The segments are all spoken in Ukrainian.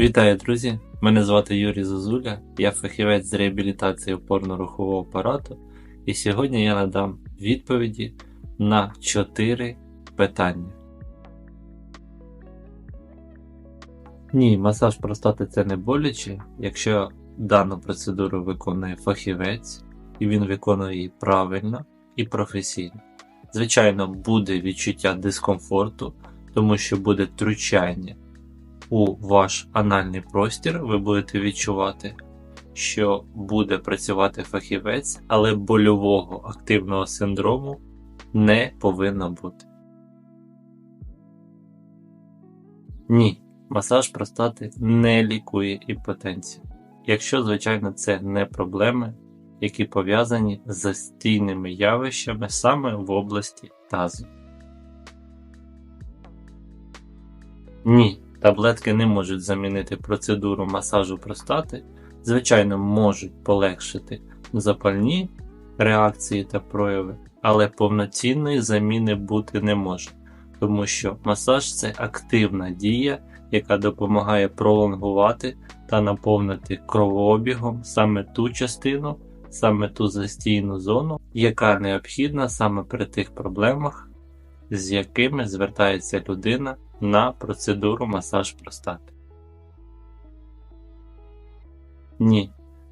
Вітаю, друзі! Мене звати Юрій Зозуля, я фахівець з реабілітації опорно-рухового апарату, і сьогодні я надам відповіді на 4 питання. Ні, масаж простати це не боляче, якщо дану процедуру виконує фахівець, і він виконує її правильно і професійно. Звичайно, буде відчуття дискомфорту, тому що буде втручання у ваш анальний простір, ви будете відчувати, що буде працювати фахівець, але больового активного синдрому не повинно бути. Ні, масаж простати не лікує імпотенцію. Якщо, звичайно, це не проблеми, які пов'язані з застійними явищами саме в області тазу. Ні, таблетки не можуть замінити процедуру масажу простати, звичайно, можуть полегшити запальні реакції та прояви, але повноцінної заміни бути не може, тому що масаж це активна дія, яка допомагає пролонгувати та наповнити кровообігом саме ту частину, саме ту застійну зону, яка необхідна саме при тих проблемах, з якими звертається людина на процедуру масаж простати. Ні,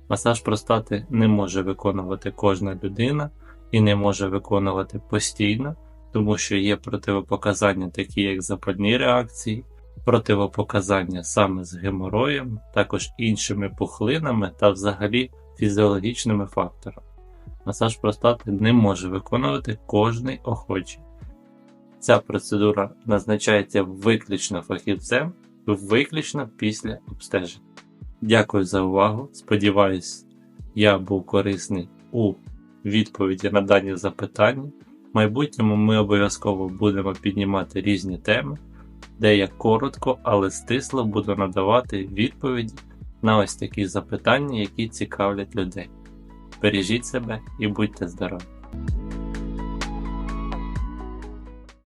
масаж простати не може виконувати кожна людина і не може виконувати постійно, тому що є противопоказання, такі як запальні реакції, противопоказання саме з гемороєм, також іншими пухлинами та взагалі фізіологічними факторами. Масаж простати не може виконувати кожний охочий. Ця процедура назначається виключно фахівцем, виключно після обстеження. Дякую за увагу. Сподіваюсь, я був корисний у відповіді на дані запитання. В майбутньому ми обов'язково будемо піднімати різні теми, де я коротко, але стисло буду надавати відповіді на ось такі запитання, які цікавлять людей. Бережіть себе і будьте здорові!